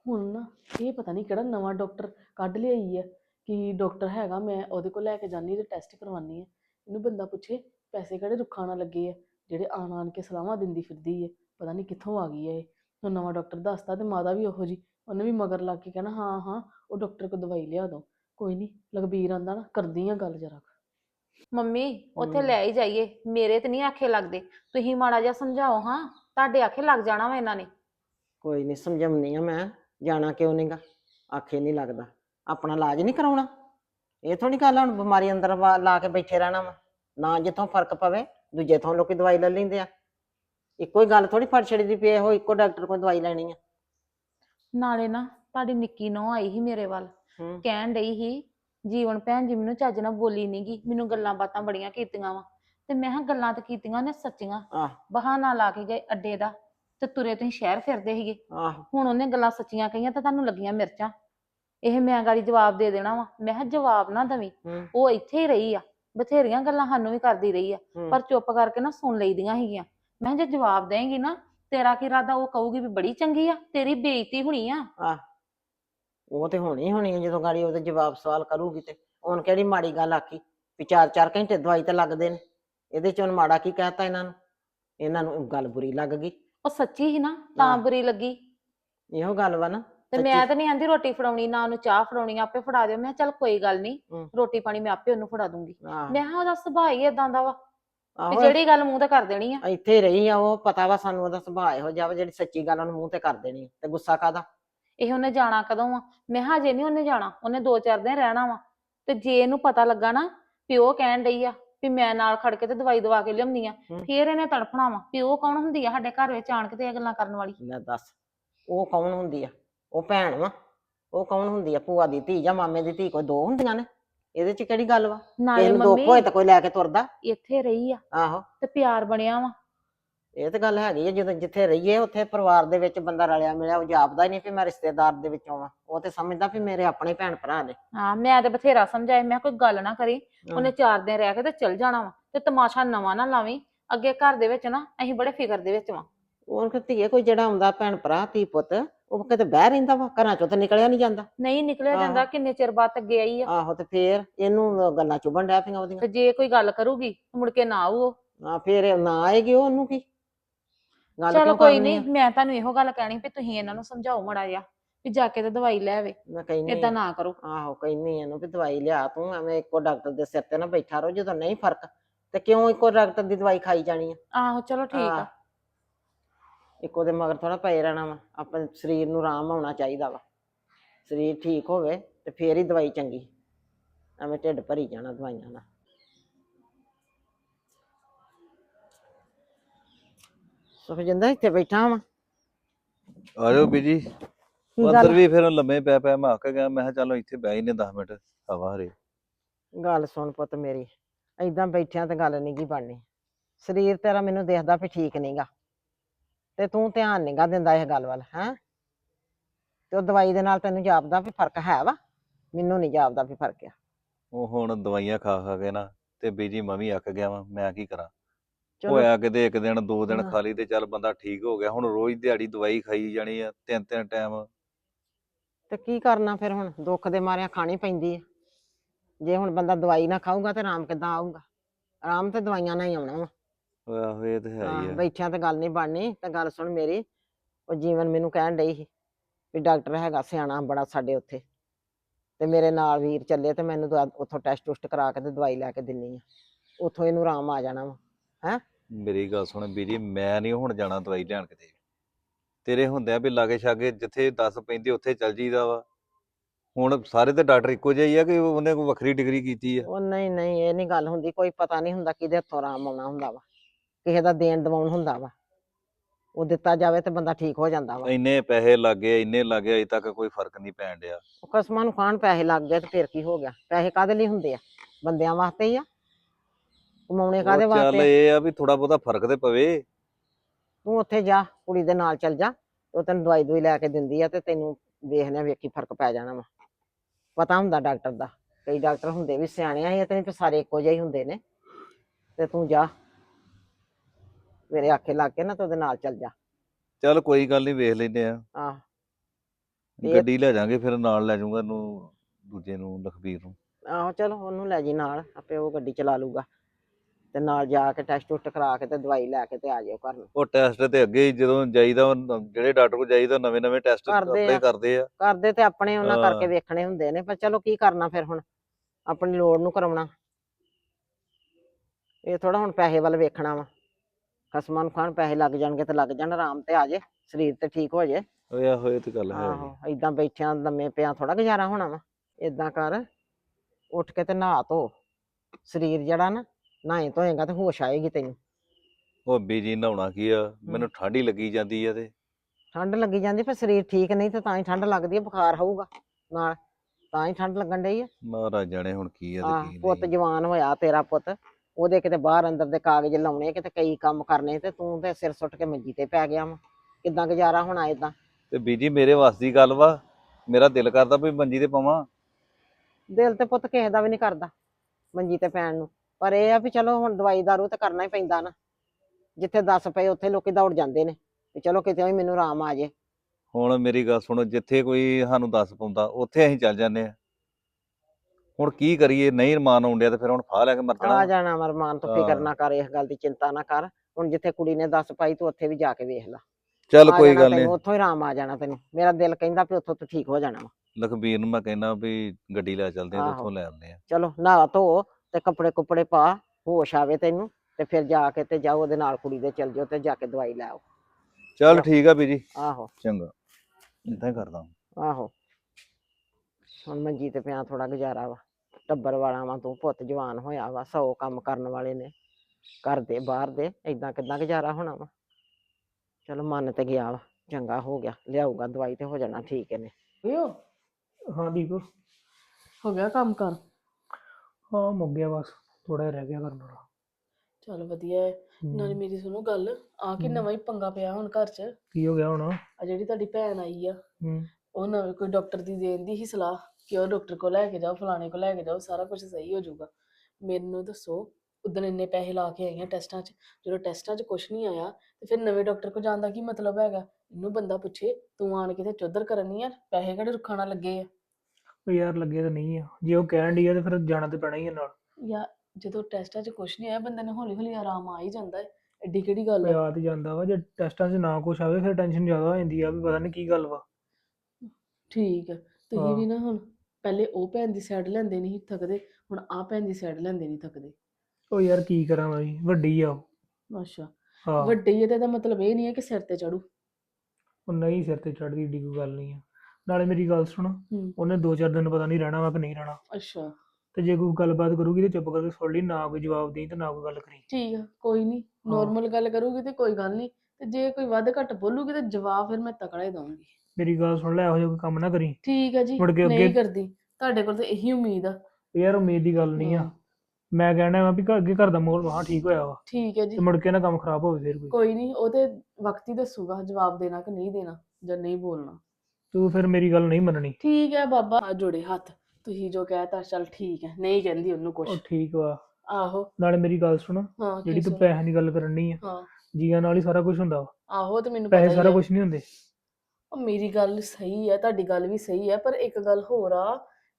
ਹੁਣ ਨਾ ਇਹ ਪਤਾ ਨਹੀਂ ਕਿਹੜਾ ਨਵਾਂ ਡਾਕਟਰ ਕੱਢ ਲਿਆਈ ਹੈ ਕਿ ਡਾਕਟਰ ਹੈਗਾ ਮੈਂ ਉਹਦੇ ਕੋਲ ਲੈ ਕੇ ਜਾਨੀ ਤੇ ਟੈਸਟ ਕਰਵਾਨੀ ਹੈ ਇਹਨੂੰ ਬੰਦਾ ਪੁੱਛੇ ਪੈਸੇ ਕਿਹੜੇ ਰੁੱਖਾਂ ਨਾਲ ਲੱਗੇ ਆ ਜਿਹੜੇ ਆਣ ਆਣ ਕੇ ਸਲਾਹਾਂ ਦਿੰਦੀ ਫਿਰਦੀ ਹੈ ਪਤਾ ਨਹੀਂ ਕਿੱਥੋਂ ਆ ਗਈ ਹੈ ਇਹ। ਹੁਣ ਨਵਾਂ ਡਾਕਟਰ ਦੱਸਦਾ ਤੇ ਮਾਦਾ ਵੀ ਉਹੋ ਜੀ ਉਹਨੇ ਵੀ ਮਗਰ ਲੱਗ ਕੇ ਕਹਿਣਾ ਹਾਂ ਹਾਂ ਉਹ ਡਾਕਟਰ ਕੋ ਦਵਾਈ ਲਿਆ ਦੋ। ਕੋਈ ਨਹੀਂ ਲਖਬੀਰ ਆਂਦਾ ਨਾ ਕਰਦੀ ਆ ਗੱਲ ਜਰਾ ਮੰਮੀ ਉੱਥੇ। ਲੈ ਹੀ ਜਾਈਏ ਮੇਰੇ ਤੇ ਨਹੀਂ ਆਖੇ ਲੱਗਦੇ। ਤੁਸੀਂ ਮਾੜਾ ਜਿਹਾ ਸਮਝਾਓ ਹਾਂ ਤੁਹਾਡੇ ਆਖੇ ਲੱਗ ਜਾਣਾ ਵਾ ਇਹਨਾਂ ਨੇ। ਕੋਈ ਨਹੀਂ ਸਮਝਾਉਣੀ ਆ ਮੈਂ ਜਾਣਾ ਕਿਉਂ ਨਹੀਂਗਾ ਆਖੇ ਨਹੀਂ ਲੱਗਦਾ। ਆਪਣਾ ਇਲਾਜ ਨਹੀਂ ਕਰਾਉਣਾ? ਇਹ ਥੋੜੀ ਗੱਲ ਹੁਣ ਬਿਮਾਰੀ ਅੰਦਰ ਵਾ- ਲਾ ਕੇ ਬੈਠੇ ਰਹਿਣਾ ਵਾ। ਨਾ ਜਿੱਥੋਂ ਫ਼ਰਕ ਪਵੇ ਦੂਜੇ ਥਾਂ ਲੋਕੀ ਦਵਾਈ ਲੈ ਲੈਂਦੇ ਆ। ਇੱਕੋ ਹੀ ਗੱਲ ਥੋੜੀ ਫੜ ਛੜੀ ਦੀ ਪਈ ਹੋ ਇੱਕੋ ਡਾਕਟਰ ਕੋਲ ਦਵਾਈ ਲੈਣੀ ਆ। ਨਾਲੇ ਨਾ ਤੁਹਾਡੀ ਨਿੱਕੀ ਨੋ ਆਈ ਸੀ ਮੇਰੇ ਵੱਲ। ਹੂੰ। ਕਹਿਣ ਡਈ ਸੀ ਜੀਵਨ ਭੈਣ ਜੀ ਮੈਨੂੰ ਚੱਜ ਨਾਲ ਬੋਲੀ ਨਹੀਂਗੀ ਮੈਨੂੰ ਗੱਲਾਂ ਬਾਤਾਂ ਬੜੀਆਂ ਕੀਤੀਆਂ ਵਾ। ਤੇ ਮੈਂ ਕਿਹਾ ਗੱਲਾਂ ਤੇ ਕੀਤੀਆਂ ਨੇ ਸੱਚੀਆਂ। ਆਹ। ਬਹਾਨਾ ਲਾ ਕੇ ਗਏ ਅੱਡੇ ਦਾ ਤੇ ਤੁਰੇ ਤੁਸੀਂ ਸ਼ਹਿਰ ਫਿਰਦੇ ਸੀਗੇ। ਆਹ। ਹੁਣ ਉਹਨੇ ਗੱਲਾਂ ਸੱਚੀਆਂ ਕਹੀਆਂ ਤਾਂ ਤੁਹਾਨੂੰ ਲੱਗੀਆਂ ਮਿਰਚਾਂ। ਇਹ ਮੈਂ ਗਾੜੀ ਜਵਾਬ ਦੇ ਦੇਣਾ ਵਾ। ਮੈਂ ਕਿਹਾ ਜਵਾਬ ਨਾ ਦਵੀਂ। ਹੂੰ। ਉਹ ਇੱਥੇ ਹੀ ਰਹੀ ਆ। ਬਥੇਰੀਆਂ ਗੱਲਾਂ ਸਾਨੂੰ ਵੀ ਕਰਦੀ ਰਹੀ ਆ। ਹੂੰ। ਪਰ ਚੁੱਪ ਕਰਕੇ ਨਾ ਸੁਣ ਲਈਦੀਆਂ ਸੀਗੀਆਂ ਮੈਂ ਕਿਹਾ ਜੇ ਜਵਾਬ ਦੇਂਗੀ ਨਾ ਤੇਰਾ ਕੀ ਇਰਾਦਾ? ਉਹ ਕਹੂਗੀ ਵੀ ਬੜੀ ਚੰਗੀ ਆ। ਤੇਰੀ ਬੇਇੱਜ਼ਤੀ ਹੋਣੀ ਆ। ਉਹ ਤੇ ਹੋਣੀ ਹੋਣੀ ਆ ਜਦੋਂ ਗਾੜੀ ਉਹਦੇ ਜਵਾਬ ਸਵਾਲ ਕਰੂਗੀ ਤੇ। ਹੁਣ ਕਿਹੜੀ ਮਾੜੀ ਗੱਲ ਆਖੀ? ਵੀ ਚਾਰ ਚਾਰ ਘੰਟੇ ਦਵਾਈ ਤੇ ਲੱਗਦੇ ਨੇ। ਇਹਦੇ ਚ ਹੁਣ ਮਾੜਾ ਕੀ ਕਹਿਤਾ ਇਹਨਾਂ ਨੂੰ? ਇਹਨਾਂ ਨੂੰ ਗੱਲ ਬੁਰੀ ਲੱਗ ਗਈ। ਉਹ ਸੱਚੀ ਸੀ ਨਾ ਤਾਂ ਹਾਂ। ਬੁਰੀ ਲੱਗੀ। ਇਹੋ ਗੱਲ ਵਾ ਨਾ। ਤੇ। ਮੈਂ ਤਾਂ ਨਹੀਂ ਆਂਦੀ ਰੋਟੀ ਫੜਾਉਣੀ ਨਾ ਉਹਨੂੰ ਚਾਹ ਫੜਾਉਣੀ ਆਪੇ ਫੜਾ ਦਿਓ। ਮੈਂ ਚੱਲ ਕੋਈ ਗੱਲ ਨਹੀਂ। ਰੋਟੀ ਪਾਣੀ ਮੈਂ ਆਪੇ ਉਹਨੂੰ ਫੜਾ ਦੂੰਗੀ। ਮੈਂ ਕਿਹਾ ਉਹਦਾ ਸੁਭਾਅ ਹੀ ਇਦਾਂ ਦਾ ਵਾ ਵੀ ਆਹੋ, ਜਿਹੜੀ ਗੱਲ ਮੂੰਹ ਤੇ ਕਰ ਦੇਣੀ ਆ। ਇੱਥੇ ਰਹੀ ਆ ਉਹ ਪਤਾ ਵਾ ਸਾਨੂੰ ਉਹਦਾ ਸੁਭਾਅ ਇਹੋ ਜਿਹਾ ਵਾ ਜਿਹੜੀ ਸੱਚੀ ਗੱਲ ਉਹਨੂੰ ਮੂੰਹ ਤੇ ਕਰ ਦੇਣੀ ਆ। ਤੇ ਗੁੱਸਾ ਕਾਦਾ ਇਹ ਉਹਨੇ ਜਾਣਾ ਕਦੋਂ ਆ? ਮੈਂ ਕਿਹਾ ਹਜੇ ਨਹੀਂ ਉਹਨੇ ਜਾਣਾ ਉਹਨੇ ਦੋ ਚਾਰ ਦਿਨ ਰਹਿਣਾ ਵਾ। ਤੇ ਜੇ ਇਹਨੂੰ ਪਤਾ ਲੱਗਾ ਨਾ ਵੀ ਉਹ ਕਹਿਣ ਡਈ ਆ ਵੀ ਮੈਂ ਨਾਲ ਖੜ ਕੇ ਤੇ ਦਵਾਈ ਦਵਾ ਕੇ ਲਿਆਉਂਦੀ ਆ। ਫੇਰ ਇਹਨੇ ਤੜਫਣਾ ਵਾ ਵੀ ਉਹ ਕੌਣ ਹੁੰਦੀ ਆ ਸਾਡੇ ਘਰ ਵਿੱਚ ਆਣ ਕੇ ਤੇ ਇਹ ਗੱਲਾਂ ਕਰਨ ਵਾਲੀ? ਲੈ ਦੱਸ ਉਹ ਕੌਣ ਹੁੰਦੀ ਆ? ਉਹ ਭੈਣ ਵਾ ਉਹ ਕੌਣ ਹੁੰਦੀ ਆ ਭੂਆ ਦੀ ਧੀ ਜਾਂ ਮਾਮੇ ਦੀ ਧੀ ਕੋਈ ਦੋ ਹੁੰਦੀਆਂ ਨੇ? ਇਹਦੇ ਚ ਕਿਹੜੀ ਗੱਲ ਵਾ? ਨਾਲੇ ਦੁੱਖ ਹੋਏ ਮੰਮੀ ਤਾਂ ਕੋਈ ਲੈ ਕੇ ਤੁਰਦਾ। ਇੱਥੇ ਰਹੀ ਆ ਆਹੋ। ਤੇ ਪਿਆਰ ਬਣਿਆ ਵਾ। ਇਹ ਤਾਂ ਗੱਲ ਹੈਗੀ ਆ ਜਦੋਂ ਜਿੱਥੇ ਰਹੀਏ ਉੱਥੇ ਪਰਿਵਾਰ ਦੇ ਵਿੱਚ ਬੰਦਾ ਰਲਿਆ ਮਿਲਿਆ ਉਹ ਜਾਪਦਾ ਹੀ ਨਹੀਂ ਵੀ ਮੈਂ ਰਿਸ਼ਤੇਦਾਰ ਦੇ ਵਿੱਚੋਂ ਆ। ਉਹ ਤੇ ਸਮਝਦਾ ਵੀ ਮੇਰੇ ਆਪਣੇ ਭੈਣ ਭਰਾ ਨੇ। ਹਾਂ ਮੈਂ ਤੇ ਬਥੇਰਾ ਸਮਝਾਇਆ ਮੈਂ ਕਿਹਾ ਕੋਈ ਗੱਲ ਨਾ ਕਰੀ ਉਹਨੇ ਚਾਰ ਦਿਨ ਰਹਿ ਕੇ ਤੇ ਚਲ ਜਾਣਾ ਵਾ ਤੇ ਤਮਾਸ਼ਾ ਨਵਾਂ ਨਾ ਲਾਵੀਂ ਅੱਗੇ ਘਰ ਦੇ ਵਿੱਚ ਨਾ ਅਸੀਂ ਬੜੇ ਫਿਕਰ ਦੇ ਵਿੱਚ ਵਾਂ। ਉਹ ਕਿ ਧੀਏ ਕੋਈ ਜਿਹੜਾ ਆਉਂਦਾ ਭੈਣ ਭਰਾ ਧੀ ਪੁੱਤ ਉਹ ਕਿਤੇ ਬਹਿ ਰਹਿੰਦਾ ਵਾ ਘਰਾਂ ਚੋਂ ਤਾਂ ਨਿਕਲਿਆ ਨਹੀਂ ਜਾਂਦਾ। ਨਹੀਂ ਨਿਕਲਿਆ ਜਾਂਦਾ। ਕਿੰਨੇ ਚਿਰ ਬਾਅਦ ਅੱਗੇ ਆਈ ਆ। ਆਹੋ ਤੇ ਫੇਰ ਇਹਨੂੰ ਗੱਲਾਂ ਚੁਭਣ ਡੈ ਪਈਆਂ ਉਹਦੀਆਂ। ਤੇ ਜੇ ਕੋਈ ਗੱਲ ਕਰੂਗੀ ਤੇ ਮੁੜ ਕੇ ਨਾ ਆਊ ਉਹ। ਆ ਫੇਰ ਇਹ ਨਾ ਆਏਗੀ ਉਹ ਉਹਨੂੰ ਕੀ? ਗੱਲ ਚਲੋ ਕਿਉਂ ਕੋਈ ਕਰਨੀ ਨਹੀਂ ਆ? ਮੈਂ ਤੁਹਾਨੂੰ ਇਹੋ ਗੱਲ ਕਹਿਣੀ ਵੀ ਤੁਸੀਂ ਇਹਨਾਂ ਨੂੰ ਸਮਝਾਓ ਮੜਾ ਜਿਹਾ ਵੀ ਜਾ ਕੇ ਤੇ ਦਵਾਈ ਲੈ ਆਵੇ। ਮੈਂ ਕਹਿੰਨੀ ਆ, ਨਾ ਕਰੋ। ਆਹੋ ਕਹਿੰਨੀ ਇਹਨੂੰ ਵੀ ਦਵਾਈ ਲਿਆ ਤੂੰ ਐਵੇਂ ਇੱਕੋ ਡਾਕਟਰ ਦੇ ਸਿਰ ਤੇ ਨਾ ਬੈਠਾ ਰਹੋ ਜਦੋਂ ਨਹੀਂ ਫ਼ਰਕ ਤੇ ਕਿਉਂ ਇੱਕੋ ਡਾਕਟਰ ਦੀ ਦਵਾਈ ਖਾਈ ਜਾਣੀ ਆ? ਆਹੋ ਚਲੋ ਠੀਕ ਆ। ਆਹ, ਇੱਕੋ ਦੇ ਮਗਰ ਥੋੜਾ ਪਏ ਰਹਿਣਾ ਵਾ। ਆਪਣੇ ਸਰੀਰ ਨੂੰ ਆਰਾਮ ਆਉਣਾ ਚਾਹੀਦਾ ਵਾ। ਸਰੀਰ ਠੀਕ ਹੋਵੇ ਤੇ ਫੇਰ ਹੀ ਦਵਾਈ ਚੰਗੀ। ਐਵੇਂ ਢਿੱਡ ਭਰੀ ਜਾਣਾ ਦਵਾਈਆਂ ਨਾਲ। ਸੁਖਜਿੰਦਰ ਇੱਥੇ ਬੈਠਾ ਵਾਂ। ਆ ਜਾਓ ਬੀਜੀ। ਕੀ ਅੰਦਰ ਵੀ ਫਿਰ ਲੰਮੇ ਪੈ ਪੈ ਮੈਂ ਅੱਕ ਗਿਆ ਮੈਂ ਕਿਹਾ ਚਲੋ ਇੱਥੇ ਬਹਿ ਹੀ ਨੇ 10 ਮਿੰਟ ਹਵਾ ਹਰੇ। ਗੱਲ ਸੁਣ ਪੁੱਤ ਮੇਰੀ। ਐਦਾਂ ਬੈਠਿਆਂ ਤੇ ਗੱਲ ਨਹੀਂ ਗੀ ਬਣਨੀ। ਸਰੀਰ ਤੇਰਾ ਮੈਨੂੰ ਦੇਖਦਾ ਵੀ ਠੀਕ ਨਹੀਂਗਾ ਤੇ ਤੂੰ ਧਿਆਨ ਨਹੀਂਗਾ ਦਿੰਦਾ ਇਹ ਗੱਲ ਵੱਲ ਹੈ? ਤੇ ਉਹ ਦਵਾਈ ਦੇ ਨਾਲ ਤੈਨੂੰ ਜਾਪਦਾ ਵੀ ਫ਼ਰਕ ਹੈ ਵਾ? ਮੈਨੂੰ ਨਹੀਂ ਜਾਪਦਾ ਵੀ ਫ਼ਰਕ ਆ। ਉਹ ਹੁਣ ਦਵਾਈਆਂ ਖਾ ਖਾ ਕੇ ਨਾ ਤੇ ਬੀਜੀ ਮੈਂ ਵੀ ਅੱਕ ਗਿਆ ਵਾਂ ਮੈਂ ਕੀ ਕਰਾਂ? ਚਲੋ। ਹੋਇਆ ਕਿਤੇ ਇੱਕ ਦਿਨ ਦੋ ਦਿਨ ਹਾਂ। ਖਾ ਲਈ ਤੇ ਚੱਲ ਬੰਦਾ ਠੀਕ ਹੋ ਗਿਆ। ਹੁਣ ਰੋਜ਼ ਦਿਹਾੜੀ ਦਵਾਈ ਖਾਈ ਜਾਣੀ ਆ ਤਿੰਨ ਤਿੰਨ ਟਾਈਮ। ਤੇ ਕੀ ਕਰਨਾ ਫਿਰ ਹੁਣ? ਦੁੱਖ ਦੇ ਮਾਰਿਆਂ ਖਾਣੀ ਪੈਂਦੀ ਹੈ ਜੇ ਹੁਣ ਬੰਦਾ ਦਵਾਈ ਨਾ ਖਾਊਗਾ ਤੇ ਆਰਾਮ ਕਿੱਦਾਂ ਆਊਗਾ? ਆਰਾਮ ਤੇ ਦਵਾਈਆਂ ਨਾਲ ਹੀ ਆਉਣਾ ਵਾ। ਹੋਏ ਤੇ ਹੈ ਹਾਂ, ਹੀ ਆ। ਬੈਠਿਆਂ ਤੇ ਗੱਲ ਨਹੀਂ ਬਣਨੀ ਤੇ ਗੱਲ ਸੁਣ ਮੇਰੀ। ਉਹ ਜੀਵਨ ਮੈਨੂੰ ਕਹਿਣ ਡਈ ਸੀ ਵੀ ਡਾਕਟਰ ਹੈਗਾ ਸਿਆਣਾ ਬੜਾ ਸਾਡੇ ਉੱਥੇ। ਤੇ ਮੇਰੇ ਨਾਲ ਵੀਰ ਚੱਲੇ ਤੇ ਮੈਨੂੰ ਦਵਾ- ਉੱਥੋਂ ਟੈਸਟ ਟੁਸਟ ਕਰਾ ਕੇ ਤੇ ਦਵਾਈ ਲੈ ਕੇ ਦਿੰਨੀ ਆ। ਉੱਥੋਂ ਇਹਨੂੰ ਆਰਾਮ ਆ ਜਾਣਾ ਵਾ ਮੇਰੀ ਗੱਲ ਸੁਣ ਬੀਜੀ ਮੈਂ ਨਹੀਂ ਹੁਣ ਜਾਣਾ ਦਵਾਈ ਲੈਣ ਕਿਤੇ। ਤੇਰੇ ਹੁੰਦਿਆਂ ਵੀ ਲਾਗੇ ਛਾਗੇ ਜਿੱਥੇ ਦੱਸ ਪੈਂਦੀ ਉੱਥੇ ਚੱਲ ਜੀਦਾ ਵਾ। ਹੁਣ ਸਾਰੇ ਤੇ ਡਾਕਟਰ ਇੱਕੋ ਜਿਹੇ ਹੀ ਆ ਕਿ ਉਹਨੇ ਕੋਈ ਵੱਖਰੀ ਡਿਗਰੀ ਕੀਤੀ ਆ? ਉਹ ਨਹੀਂ ਨਹੀਂ ਇਹ ਨਹੀਂ ਗੱਲ ਹੁੰਦੀ ਕੋਈ ਪਤਾ ਨਹੀਂ ਹੁੰਦਾ ਕਿਹਦੇ ਹੱਥੋਂ ਆਰਾਮ ਆਉਣਾ ਹੁੰਦਾ ਵਾ। ਕਿਸੇ ਦਾ ਦੇਣ ਦਵਾਉਣ ਹੁੰਦਾ ਵਾ। ਉਹ ਦਿੱਤਾ ਜਾਵੇ ਤੇ ਬੰਦਾ ਠੀਕ ਹੋ ਜਾਂਦਾ ਵਾ। ਇੰਨੇ ਪੈਸੇ ਲੱਗੇ ਇੰਨੇ ਲੱਗੇ ਅਜੇ ਤੱਕ ਕੋਈ ਫ਼ਰਕ ਨਹੀਂ ਪੈਣ ਡਿਆ। ਉਹ ਕਸਮਾਂ ਨੂੰ ਖਾਣ ਪੈਸੇ ਲੱਗ ਗਏ ਤੇ ਫਿਰ ਕੀ ਹੋ ਗਿਆ? ਪੈਸੇ ਕਾਹਦੇ ਲਈ ਹੁੰਦੇ ਆ? ਬੰਦਿਆਂ ਵਾਸਤੇ ਹੀ ਆ। ਕਮਾਉਣੇ ਕਾਹਦੇ ਉਹ ਚੱਲ ਵਾਸਤੇ? ਇਹ ਆ ਵੀ ਥੋੜਾ ਬਹੁਤਾ ਫ਼ਰਕ ਤੇ ਪਵੇ। ਤੂੰ ਉੱਥੇ ਜਾ ਕੁੜੀ ਦੇ ਨਾਲ ਚੱਲ ਜਾ। ਉਹ ਤੈਨੂੰ ਦਵਾਈ ਦਵਾਈ ਲੈ ਕੇ ਦਿੰਦੀ ਆ ਤੇ ਤੈਨੂੰ ਵੇਖਨੇ ਵੇਖੀ ਫ਼ਰਕ ਪੈ ਜਾਣਾ ਵਾ। ਪਤਾ ਹੁੰਦਾ ਡਾਕਟਰ ਦਾ। ਕਈ ਡਾਕਟਰ ਹੁੰਦੇ ਵੀ ਸਿਆਣੇ ਆ ਇਹ ਤੇ ਨਹੀਂ ਵੀ ਸਾਰੇ ਇੱਕੋ ਜਿਹੇ ਹੀ ਹੁੰਦੇ ਨੇ। ਤੇ ਤੂੰ ਜਾ। ਮੇਰੇ ਆਖੇ ਲੱਗ ਕੇ ਨਾ ਤੇ ਉਹਦੇ ਨਾਲ ਚੱਲ ਜਾ। ਚੱਲ ਕੋਈ ਗੱਲ ਨਹੀਂ ਵੇਖ ਲੈਨੇ ਆ। ਆਹ। ਇਹ- ਗੱਡੀ ਲੈ ਜਾਾਂਗੇ ਫਿਰ ਨਾਲ ਲੈ ਜਾਊਂਗਾ ਇਹਨੂੰ ਦੂਜੇ ਨੂੰ ਲਖਬੀਰ ਨੂੰ। ਆਹੋ ਚਲੋ ਉਹਨੂੰ ਲੈ ਜੀ ਨਾਲ ਆਪੇ ਉਹ ਗੱਡੀ ਚਲਾ ਲੂਗਾ ਤੇ ਨਾਲ ਜਾ ਕੇ ਟੈਸਟ ਟੁਸਟ ਕਰਾ ਕੇ ਤੇ ਦਵਾਈ ਲੈ ਕੇ ਤੇ ਆ ਜਾਇਓ ਘਰ ਨੂੰ। ਉਹ ਟੈਸਟ ਤੇ ਅੱਗੇ ਹੀ ਜਦੋਂ ਜਾਈਦਾ ਉਹ ਨ- ਜਿਹੜੇ ਡਾਕਟਰ ਕੋਲ ਜਾਈਦਾ ਨਵੇਂ ਨਵੇਂ ਟੈਸਟ ਕਰਦੇ ਆਪਣੇ ਆ। ਕਰਦੇ ਆ। ਕਰਦੇ ਤੇ ਆਪਣੇ ਉਹਨਾਂ ਹਾਂ। ਕਰਕੇ ਵੇਖਣੇ ਹੁੰਦੇ ਨੇ ਪਰ ਚਲੋ ਕੀ ਕਰਨਾ ਫਿਰ ਹੁਣ? ਆਪਣੀ ਲੋੜ ਨੂੰ ਕਰਾਉਣਾ। ਇਹ ਥੋੜਾ ਹੁਣ ਪੈਸੇ ਵੱਲ ਵੇਖਣਾ ਵਾ। ਖਸਮਾਂ ਨੂੰ ਖਾਣ ਪੈਸੇ ਲੱਗ ਜਾਣਗੇ ਤੇ ਲੱਗ ਜਾਣ ਆਰਾਮ ਤੇ ਆ ਜੇ ਸਰੀਰ ਤੇ ਠੀਕ ਹੋ ਜੇ। ਓਏ ਆਹੋ ਇਹ ਤੇ ਗੱਲ ਹੈ ਆਹੋ ਏਦਾਂ ਬੈਠਿਆਂ ਲੰਮੇ ਪਿਆਂ ਥੋੜਾ ਗੁਜ਼ਾਰਾ ਹੋਣਾ ਵਾ। ਏਦਾਂ ਕਰ ਉੱਠ ਕੇ ਤੇ ਨਹਾ ਧੋ। ਸਰੀਰ ਜਿਹੜਾ ਨਾ ਨਹਾਏ ਧੋਏਗਾ ਤੇ ਹੋਸ਼ ਆਏਗੀ ਤੈਨੂੰ। ਉਹ ਬੀਜੀ ਨਹਾਉਣਾ ਕੀ ਆ? ਮੈਨੂੰ ਠੰਡ ਹੀ ਲੱਗੀ ਜਾਂਦੀ ਆ ਤੇ। ਠੰਡ ਲੱਗੀ ਜਾਂਦੀ ਪਰ ਸਰੀਰ ਠੀਕ ਨਹੀਂ ਤੇ ਤਾਂ ਹੀ ਠੰਡ ਲੱਗਦੀ ਹੈ ਬੁਖਾਰ ਹੋਊਗਾ। ਨਾਲ ਤਾਂ ਹੀ ਠੰਡ ਲੱਗਣ ਡਈ ਆ। ਮਹਾਰਾਜ ਜਾਣੇ ਹੁਣ ਕੀ ਆ ਤੇ ਕੀ ਪੁੱਤ ਨਹੀਂ। ਜਵਾਨ ਹੋਇਆ ਤੇਰਾ ਪੁੱਤ। ਉਹਦੇ ਕਿਤੇ ਬਾਹਰ ਅੰਦਰ ਦੇ ਕਾਗਜ਼ ਲਾਉਣੇ ਕਿਤੇ ਕਈ ਕੰਮ ਕਰਨੇ ਤੇ ਤੂੰ ਤੇ ਸਿਰ ਸੁੱਟ ਕੇ ਮੰਜੀ ਤੇ ਪੈ ਗਿਆ ਵਾ। ਕਿੱਦਾਂ ਗੁਜ਼ਾਰਾ ਹੋਣਾ ਏਦਾਂ? ਤੇ ਬੀਜੀ ਮੇਰੇ ਵਾਸ ਦੀ ਗੱਲ ਵਾ ਮੇਰਾ ਦਿਲ ਕਰਦਾ ਵੀ ਮੰਜੀ ਤੇ ਪਵਾਂ। ਦਿਲ ਤੇ ਪੁੱਤ ਕਿਸੇ ਦਾ ਵੀ ਨਹੀਂ ਕਰਦਾ ਮੰਜੀ ਤੇ ਪੈਣ ਨੂੰ। ਪਰ ਇਹ ਆ ਵੀ ਚਲੋ ਹੁਣ ਦਵਾਈ ਦਾਰੂ ਤੇ ਕਰਨਾ ਹੀ ਪੈਂਦਾ ਨਾ। ਜਿੱਥੇ ਦੱਸ ਪਏ ਉੱਥੇ ਲੋਕੀ ਦੌੜ ਜਾਂਦੇ ਨੇ ਵੀ ਚਲੋ ਕਿਤੇ ਵੀ ਮੈਨੂੰ ਆਰਾਮ ਆ ਜੇ। ਹੁਣ ਮੇਰੀ ਗੱਲ ਸੁਣੋ ਜਿੱਥੇ ਕੋਈ ਸਾਨੂੰ ਦੱਸ ਪਾਉਂਦਾ ਉੱਥੇ ਅਸੀਂ ਚੱਲ ਜਾਂਦੇ ਆ। ਹੁਣ ਕੀ ਕਰੀਏ ਨਹੀਂ ਰਮਾਨ ਆਉਂਦਿਆ ਤੇ ਫਿਰ ਹੁਣ ਫਾਹ ਲੈ ਕੇ ਮਰ ਆ ਜਾਣਾ ਜਾਣਾ ਮਰਮਾਨ ਤੋਂ ਫਿਕਰ। ਨਾ ਕਰ ਇਸ ਗੱਲ ਦੀ ਚਿੰਤਾ ਨਾ ਕਰ। ਹੁਣ ਜਿੱਥੇ ਕੁੜੀ ਨੇ ਦੱਸ ਪਾਈ ਤੂੰ ਉੱਥੇ ਵੀ ਜਾ ਕੇ ਵੇਖ ਲੈ। ਚੱਲ ਆ ਕੋਈ ਜਾਣਾ ਗੱਲ ਨਹੀਂ। ਤੈਨੂੰ, ਉੱਥੋਂ ਹੀ ਆਰਾਮ ਆ ਜਾਣਾ ਤੈਨੂੰ। ਮੇਰਾ ਦਿਲ ਕਹਿੰਦਾ ਵੀ ਉੱਥੋਂ ਤੂੰ ਠੀਕ ਹੋ ਜਾਣਾ ਵਾ। ਲਖਬੀਰ ਨੂੰ ਮੈਂ ਕਹਿੰਦਾ ਵੀ ਗੱਡੀ ਲੈ ਚੱਲਦੇ ਆ ਤੇ ਆਹੋ। ਉੱਥੋਂ ਲੈ ਆਉਂਦੇ ਆ ਚਲੋ ਨਹਾ ਧੋ ਤੇ ਕੱਪੜੇ ਕੁਪੜੇ ਪਾ ਹੋਸ਼ ਆਵੇ ਤੈਨੂੰ ਤੇ ਫਿਰ ਜਾ ਕੇ ਤੇ ਜਾਓ ਉਹਦੇ ਨਾਲ ਕੁੜੀ ਦੇ ਚੱਲ ਜਾਓ ਤੇ ਜਾ ਕੇ ਦਵਾਈ ਲੈ ਆਓ। ਚੱਲ। ਠੀਕ ਆ ਬੀਜੀ ਆਹੋ। ਚੰਗਾ। ਇਦਾਂ ਹੀ ਕਰਦਾ। ਆਹੋ। ਹੁਣ ਮੰਜੀ ਤੇ ਪਿਆ ਥੋੜਾ ਗੁਜ਼ਾਰਾ ਵਾ। ਟੱਬਰ ਵਾਲਾ ਵਾ ਤੂੰ ਪੁੱਤ ਜਵਾਨ ਹੋਇਆ ਵਾ ਸੌ ਕੰਮ ਕਰਨ ਵਾਲੇ ਨੇ। ਘਰ ਦੇ ਬਾਹਰ ਦੇ ਏਦਾਂ ਕਿੱਦਾਂ ਗੁਜ਼ਾਰਾ ਹੋਣਾ ਵਾ? ਚਲੋ ਮਨ ਤੇ ਗਿਆ ਵਾ ਚੰਗਾ ਹੋ ਗਿਆ ਲਿਆਊਗਾ ਦਵਾਈ ਤੇ ਹੋ ਜਾਣਾ ਠੀਕ ਇਹਨੇ। ਓਯੋ ਹਾਂ ਦੀਪ। ਹੋ ਗਿਆ ਕੰਮ ਕਰ? ਹਾਂ ਮੁੱਕ ਗਿਆ ਬਸ ਥੋੜਾ ਜਿਹਾ ਰਹਿ ਗਿਆ ਕਰਨ ਵਾਲਾ ਚਲ ਵਧੀਆ ਹੈ। ਨਾਲੇ ਮੇਰੀ ਸੁਣੋ ਗੱਲ ਆ ਕੇ। ਨਵਾਂ ਹੀ ਪੰਗਾ ਪਿਆ ਹੁਣ ਘਰ 'ਚ। ਕੀ ਹੋ ਗਿਆ ਹੁਣ? ਆ ਜਿਹੜੀ ਤੁਹਾਡੀ ਭੈਣ ਆਈ ਆ ਹੂੰ। ਉਹ ਨਵੇਂ ਕੋਈ ਡਾਕਟਰ ਦੀ ਦੇਣ ਦੀ ਹੀ ਸਲਾਹ। ਕਿ ਉਹ ਡਾਕਟਰ ਕੋਲ ਲੈ ਕੇ ਜਾਓ ਫਲਾਣੇ ਕੋਲ ਲੈ ਕੇ ਜਾਓ ਸਾਰਾ ਕੁਝ ਸਹੀ ਹੋ ਜਾਊਗਾ। ਮੈਨੂੰ ਦੱਸੋ ਉਦੋਂ ਇੰਨੇ ਪੈਸੇ ਲਾ ਕੇ ਆਈਆਂ ਟੈਸਟਾਂ 'ਚ ਜਦੋਂ ਟੈਸਟਾਂ 'ਚ ਕੁਝ ਨਹੀਂ ਆਇਆ ਤੇ ਫਿਰ ਨਵੇਂ ਡਾਕਟਰ ਕੋਲ ਜਾਣ ਦਾ ਕੀ ਮਤਲਬ ਹੈਗਾ? ਇਹਨੂੰ ਬੰਦਾ ਪੁੱਛੇ ਤੂੰ ਆਣ ਕੇ ਤੇ ਚੌਧਰ ਕਰਨੀ ਆ? ਪੈਸੇ ਕਿਹੜੇ ਰੁੱਖਾਣਾ ਲੱਗੇ ਆ? ਉਹ ਯਾਰ ਲੱਗੇ ਤਾਂ ਨਹੀਂ ਆ। ਜੇ ਉਹ ਕਹਿਣ ਡਈ ਆ ਤੇ ਫਿਰ ਜਾਣਾ ਤੇ ਪੈਣਾ ਹੀ ਆ ਨਾਲ। ਜਾਂ ਜਦੋਂ ਟੈਸਟਾਂ 'ਚ ਕੁਝ ਨਹੀਂ ਆਇਆ ਬੰਦੇ ਨੂੰ ਹੌਲੀ ਹੌਲੀ ਆਰਾਮ ਆ ਹੀ ਜਾਂਦਾ ਹੈ ਐਡੀ ਕਿਹੜੀ ਗੱਲ ਹੈ ਤੇ ਜਾਂਦਾ ਵਾ ਜੇ ਟੈਸਟਾਂ 'ਚ ਨਾ ਕੁਛ ਆਵੇ ਫਿਰ ਟੈਨਸ਼ਨ ਜ਼ਿਆਦਾ ਹੋ ਜਾਂਦੀ ਆ ਵੀ ਪਤਾ ਨਹੀਂ ਕੀ ਗੱਲ ਵਾ। ਠੀਕ ਹੈ ਤੁਸੀਂ ਵੀ। ਨਾ ਹੁਣ ਪਹਿਲੇ ਉਹ ਭੈਣ ਦੀ ਸਾਈਡ ਲੈਂਦੇ ਨਹੀਂ ਸੀ ਥੱਕਦੇ ਹੁਣ ਆ ਭੈਣ ਦੀ ਸਾਈਡ ਲੈਂਦੇ ਨਹੀਂ ਥੱਕਦੇ। ਉਹ ਯਾਰ ਕੀ ਕਰਾਂ ਮੈਂ ਵੀ ਵੱਡੀ ਆ ਉਹ। ਅੱਛਾ ਹਾਂ। ਵੱਡੇ ਇਹਦਾ ਮਤਲਬ ਇਹ ਨਹੀਂ ਹੈ ਕਿ ਸਿਰ ਤੇ ਚੜੂ ਉਹ ਨਹੀਂ ਸਿਰ ਤੇ ਚੜਦੀ ਏਡੀ ਕੋਈ ਗੱਲ ਨਹੀਂ ਆ। ਨਾਲੇ ਮੇਰੀ ਗੱਲ ਸੁਣ ਹੂੰ। ਉਹਨੇ ਦੋ ਚਾਰ ਦਿਨ ਪਤਾ ਨਹੀਂ ਰਹਿਣਾ ਵਾ ਕਿ ਨਹੀਂ ਰਹਿਣਾ। ਅੱਛਾ। ਤੇ ਜੇ ਕੋਈ ਗੱਲਬਾਤ ਕਰੂਗੀ ਤੇ ਚੁੱਪ ਕਰਕੇ ਸੁਣ ਲਈ ਨਾ ਕੋਈ ਜਵਾਬ ਦੇਈ ਤੇ ਨਾ ਕੋਈ ਗੱਲ ਕਰੀ। ਠੀਕ ਆ ਕੋਈ ਨਹੀਂ ਹਾਂ। ਨੋਰਮਲ ਗੱਲ ਕਰੂਗੀ ਤੇ ਕੋਈ ਗੱਲ ਨਹੀਂ। ਤੇ ਜੇ ਕੋਈ ਵੱਧ ਘੱਟ ਬੋਲੂਗੀ ਤੇ ਜਵਾਬ ਫਿਰ ਮੈਂ ਤਕੜਾ ਹੀ ਦਵਾਂਗੀ ਮੇਰੀ ਗੱਲ ਸੁਣ ਲੈ ਇਹੋ ਜਿਹਾ ਕੋਈ ਕੰਮ ਨਾ ਕਰੀ। ਠੀਕ ਹੈ ਜੀ ਮੁੜ ਕੇ ਨਹੀਂ ਅੱਗੇ- ਕਰਦੀ। ਤੁਹਾਡੇ ਕੋਲ ਤੇ ਇਹੀ ਉਮੀਦ ਆ। ਯਾਰ ਉਮੀਦ ਦੀ ਗੱਲ ਨਹੀਂ ਆ। ਹਾਂ, ਮੈਂ ਕਹਿਣਾ ਵਾ ਵੀ ਘਰ ਅੱਗੇ ਘਰ ਦਾ ਮਾਹੌਲ ਵਾਹ ਠੀਕ ਹੋਇਆ ਵਾ। ਠੀਕ ਹੈ ਜੀ। ਤੇ ਮੁੜ ਕੇ ਨਾ ਕੰਮ ਖਰਾਬ ਹੋਵੇ ਫਿਰ ਕੋਈ। ਕੋਈ ਨਹੀਂ ਉਹ ਤੇ ਵਕਤ ਹੀ ਦੱਸੂਗਾ ਜਵਾਬ ਦੇਣਾ ਕਿ ਨਹੀਂ ਦੇਣਾ ਜਾਂ ਨਹੀਂ ਬੋਲਣਾ। ਤੂੰ ਫਿਰ ਮੇਰੀ ਗੱਲ ਨਹੀਂ ਮੰਨਣੀ। ਠੀਕ ਹੈ ਬਾਬਾ ਆ ਜੋੜੇ ਹੱਥ। ਤੁਸੀਂ ਜੋ ਕਹਿਤਾ ਚੱਲ ਠੀਕ ਹੈ ਨਹੀਂ ਕਹਿੰਦੀ ਉਹਨੂੰ ਕੁਝ ਠੀਕ ਵਾ। ਆਹੋ। ਨਾਲੇ ਮੇਰੀ ਗੱਲ ਸੁਣ ਹਾਂ ਕੀ ਜਿਹੜੀ ਤੂੰ ਸੁਣ- ਪੈਸਿਆਂ ਦੀ ਗੱਲ ਕਰਨੀ ਆ ਹਾਂ। ਜੀਆਂ ਨਾਲ ਹੀ ਸਾਰਾ ਕੁਝ ਹੁੰਦਾ ਵਾ। ਆਹੋ ਤੇ ਮੈਨੂੰ ਪਤਾ ਪੈਸੇ ਹੀ ਸਾਰਾ। ਕੁਝ ਨਹੀਂ ਹੁੰਦੇ। ਉਹ ਮੇਰੀ ਗੱਲ ਸਹੀ ਹੈ ਤੁਹਾਡੀ ਗੱਲ ਵੀ ਸਹੀ ਹੈ ਪਰ ਇੱਕ ਗੱਲ ਹੋਰ ਆ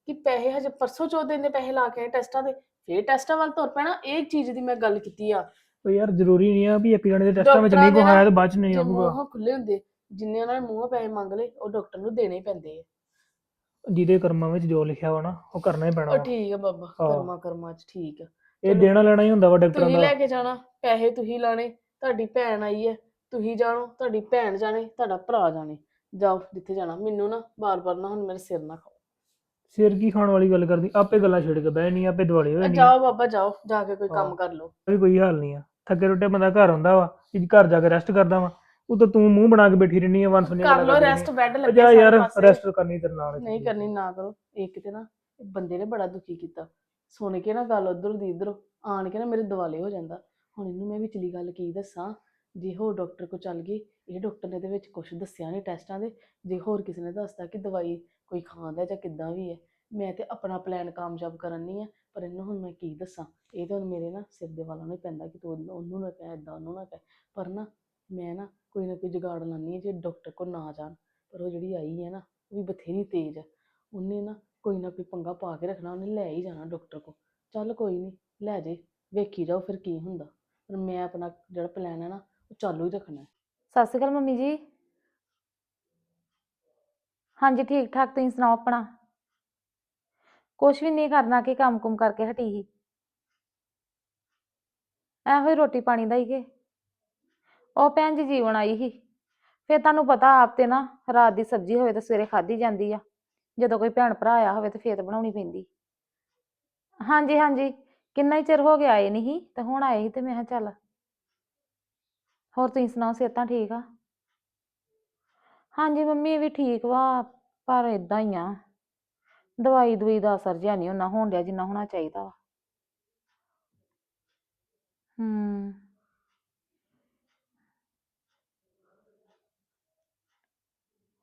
ਕਿ ਪੈਸੇ ਹਜੇ ਪਰਸੋਂ ਚੌਥ ਦਿਨ ਦੇ ਪੈਸੇ ਲਾ ਕੇ ਆਏ ਟੈਸਟਾਂ ਦੇ ਫੇਰ ਟੈਸਟਾਂ ਵੱਲ ਤੁਰ ਪੈਣਾ ਇਹ ਚੀਜ਼ ਦੀ ਮੈਂ ਗੱਲ ਕੀਤੀ ਆ ਉਹ ਯਾਰ ਜ਼ਰੂਰੀ ਨਹੀਂ ਆ ਵੀ ਇੱਕ ਜਣੇ ਦੇ ਟੈਸਟਾਂ ਵਿੱਚ ਨਹੀਂ ਕੋ ਨਾ ਆਇਆ ਤਾਂ ਬਾਅਦ ਚ ਨਹੀਂ ਜੇ ਆਊਗਾ ਮੂੰਹ ਖੁੱਲੇ ਹੁੰਦੇ ਜਿੰਨੇ ਉਹਨਾਂ ਨੇ ਮੂੰਹੋਂ ਪੈਸੇ ਮੰਗ ਲਏ ਉਹ ਡਾਕਟਰ ਨੂੰ ਦੇਣੇ ਹੀ ਪੈਂਦੇ ਆ ਜਿਹਦੇ ਕਰਮਾਂ ਵਿੱਚ ਜੋ ਲਿਖਿਆ ਵਾ ਨਾ ਉਹ ਕਰਨਾ ਹੀ ਪੈਣਾ ਉਹ ਵਾ। ਠੀਕ ਆ ਬਾਬਾ ਹਾਂ। ਕਰਮਾ ਕਰਮਾ ਚ ਠੀਕ ਆ ਇਹ ਚਲੋ। ਦੇਣਾ ਲੈਣਾ ਹੀ ਹੁੰਦਾ ਵਾ ਡਾਕਟਰਾਂ ਤੁਸੀਂ ਦਾ ਲੈ ਕੇ ਜਾਣਾ ਪੈਸੇ ਤੁਸੀਂ ਲਾਣੇ ਤੁਹਾਡੀ ਭੈਣ ਆਈ ਹੈ ਤੁਸੀਂ ਜਾਣੋ ਤੁਹਾਡੀ ਭੈਣ ਜਾਣੇ ਤੁਹਾਡਾ ਭਰਾ ਜਾਣੇ ਜਾਓ ਜਿੱਥੇ ਜਾਣਾ। ਮੈਨੂੰ ਨਾ ਬਾਰ-ਬਾਰ ਨਾ ਹੁਣ ਮੇਰੇ ਸਿਰ ਨਾ ਖਾਓ। ਸਿਰ ਕੀ ਖਾਣ ਵਾਲੀ ਗੱਲ ਕਰਦੀ? ਆਪੇ ਗੱਲਾਂ ਛੇੜ ਕੇ ਬਹਿ ਨਹੀਂ ਆਪੇ ਦਿਵਾਲੀ ਹੋ ਜਾਂਦੀ ਜਾਓ ਬਾਬਾ ਜਾਓ। ਜਾ ਕੇ ਕੋਈ ਕੰਮ ਹਾਂ। ਕਰ ਲਓ। ਵੀ ਕੋਈ ਹਾਲ ਨਹੀਂ ਆ। ਥੱਕੇ ਰੋਟੇ ਬੰਦਾ ਘਰ ਹੁੰਦਾ ਵਾ ਕਿ ਘਰ ਜਾ ਕੇ ਰੈਸਟ ਕਰਦਾ ਵਾ। ਉਹ ਤਾਂ ਤੂੰ ਮੂੰਹ ਬਣਾ ਕੇ ਬੈਠੀ ਰਹਿਣੀ ਆ ਵਨ ਸੁਣੀ ਕਰ ਲਓ ਰੈਸਟ ਬੈੱਡ ਲੱਗੇ ਜਾ ਯਾਰ। ਰੈਸਟ ਕਰਨੀ ਤੇਰੇ ਨਾਲ ਨਹੀਂ ਕਰਨੀ ਨਾ ਕਰੋ। ਇੱਕ ਤੇ ਨਾ ਬੰਦੇ ਨੇ ਬੜਾ ਦੁਖੀ ਕੀਤਾ। ਸੁਣ ਕੇ ਨਾ ਗੱਲ ਉਧਰ ਦੀ ਇਧਰ ਆਣ ਕੇ ਨਾ ਮੇਰੇ ਦਿਵਾਲੇ ਹੋ ਜਾਂਦਾ। ਹੁਣ ਇਹਨੂੰ ਮੈਂ ਵਿਚਲੀ ਗੱਲ ਕੀ ਦੱਸਾਂ? ਜੇ ਹੋਰ ਡਾਕਟਰ ਕੋ ਚੱਲ ਗਈ ਇਹ ਡਾਕਟਰ ਨੇ ਇਹਦੇ ਵਿੱਚ ਕੁਝ ਦੱਸਿਆ ਨਹੀਂ ਟੈਸਟਾਂ ਦੇ, ਜੇ ਹੋਰ ਕਿਸੇ ਨੇ ਦੱਸਤਾ ਕਿ ਦਵਾਈ ਕੋਈ ਖਾਂਦਾ ਜਾਂ ਕਿੱਦਾਂ ਵੀ ਹੈ, ਮੈਂ ਤੇ ਆਪਣਾ ਪਲਾਨ ਕਾਮਯਾਬ ਕਰਨੀ ਹੈ, ਪਰ ਇਹਨੂੰ ਹੁਣ ਮੈਂ ਕੀ ਦੱਸਾਂ? ਇਹ ਤਾਂ ਹੁਣ ਮੇਰੇ ਨਾ ਸਿਰ ਦੇ ਵਾਲਾਂ ਨੂੰ ਹੀ ਪੈਂਦਾ ਕਿ ਤੂੰ ਉਹਨੂੰ ਨਾ ਕਹਿ, ਏਦਾਂ ਉਹਨੂੰ ਨਾ ਕਹਿ। ਪਰ ਨਾ ਮੈਂ ਨਾ ਕੋਈ ਨਾ ਕੋਈ ਜੁਗਾੜ ਲਾਉਂਦੀ ਹਾਂ ਜੇ ਡਾਕਟਰ ਕੋਲ ਨਾ ਜਾਣ, ਪਰ ਉਹ ਜਿਹੜੀ ਆਈ ਹੈ ਨਾ, ਉਹ ਵੀ ਬਥੇਰੀ ਤੇਜ਼ ਹੈ। ਉਹਨੇ ਨਾ ਕੋਈ ਨਾ ਕੋਈ ਪੰਗਾ ਪਾ ਕੇ ਰੱਖਣਾ, ਉਹਨੇ ਲੈ ਹੀ ਜਾਣਾ ਡਾਕਟਰ ਕੋਲ। ਚੱਲ ਕੋਈ ਨਹੀਂ ਲੈ ਜੇ, ਵੇਖੀ ਜਾਓ ਫਿਰ ਕੀ ਹੁੰਦਾ। ਪਰ ਮੈਂ ਆਪਣਾ ਜਿਹੜਾ ਪਲਾਨ ਹੈ ਨਾ, ਉਹ ਚਾਲੂ ਹੀ ਰੱਖਣਾ ਸਤਿ ਸ਼੍ਰੀ ਅਕਾਲ ਮੰਮੀ ਜੀ। ਹਾਂਜੀ ਠੀਕ ਠਾਕ ਤੁਸੀਂ ਸੁਣਾਓ ਆਪਣਾ? ਕੁਛ ਵੀ ਨਹੀਂ ਕਰਨਾ ਕਿ ਕੰਮ ਕੁਮ ਕਰਕੇ ਹਟੀ ਸੀ। ਇਹੋ ਹੀ ਰੋਟੀ ਪਾਣੀ ਦਾ ਹੀ ਕਿ। ਉਹ ਭੈਣ ਜੀ ਜੀਵਨ ਆਈ ਸੀ। ਫਿਰ ਤੁਹਾਨੂੰ ਪਤਾ ਆਪ ਤੇ ਨਾ ਰਾਤ ਦੀ ਸਬਜ਼ੀ ਹੋਵੇ ਤਾਂ ਸਵੇਰੇ ਖਾਧੀ ਜਾਂਦੀ ਆ। ਜਦੋਂ ਕੋਈ ਭੈਣ ਭਰਾ ਆਇਆ ਹੋਵੇ ਤਾਂ ਫੇਰ ਤਾਂ ਬਣਾਉਣੀ ਪੈਂਦੀ। ਹਾਂਜੀ ਹਾਂਜੀ, ਕਿੰਨਾ ਹੀ ਚਿਰ ਹੋ ਗਿਆ ਆਏ ਨਹੀਂ ਸੀ ਤੇ ਹੁਣ ਆਏ ਸੀ ਤੇ ਮੈਂ ਕਿਹਾ ਚੱਲ ਹੋਰ ਤੁਸੀਂ ਸੁਣਾਓ, ਸਿਹਤਾਂ ਠੀਕ ਆ? ਹਾਂਜੀ, ਮੰਮੀ ਵੀ ਠੀਕ ਵਾ, ਪਰ ਇਦਾਂ ਹੀ ਆ। ਦਵਾਈ ਦਵਾਈ ਦਾ ਅਸਰ ਜਿਹਾ ਨਹੀਂ ਉਹਨਾਂ ਹੋਣ ਡਿਆ ਜਿੰਨਾ ਹੋਣਾ ਚਾਹੀਦਾ ਵਾ। ਹੂੰ।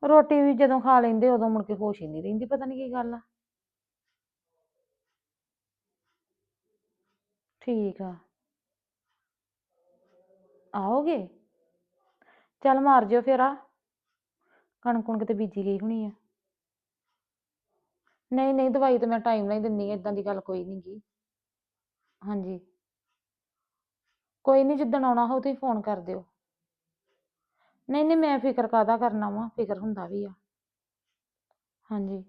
ਰੋਟੀ ਵੀ ਜਦੋਂ ਖਾ ਲੈਂਦੇ, ਉਦੋਂ ਮੁੜ ਕੇ ਹੋਸ਼ ਹੀ ਨਹੀਂ ਰਹਿੰਦੀ, ਪਤਾ ਨਹੀਂ ਕੀ ਗੱਲ ਆ। ਠੀਕ ਆ। ਆਓਗੇ? ਚੱਲ ਮਾਰ ਜਿਓ ਫੇਰਾ ਕਣਕ ਕੁਣਕ ਤੇ ਬੀਜੀ ਗਈ ਹੋਣੀ ਆ। ਨਹੀਂ ਨਹੀਂ, ਦਵਾਈ ਤਾਂ ਮੈਂ ਟਾਈਮ ਨਾਲ ਹੀ ਦਿੰਨੀ ਆ ਇਦਾਂ ਦੀ ਗੱਲ ਕੋਈ ਨਹੀਂ ਗੀ ਹਾਂਜੀ। ਕੋਈ ਨਹੀਂ ਜਿੱਦਣ ਆਉਣਾ ਹੋ ਤੁਸੀਂ ਫੋਨ ਕਰ ਦਿਓ। ਨਹੀਂ ਨਹੀਂ, ਮੈਂ ਫਿਕਰ ਕਾਹਦਾ ਕਰਨਾ ਵਾ, ਫਿਕਰ ਹੁੰਦਾ ਵੀ ਆ। ਹਾਂਜੀ।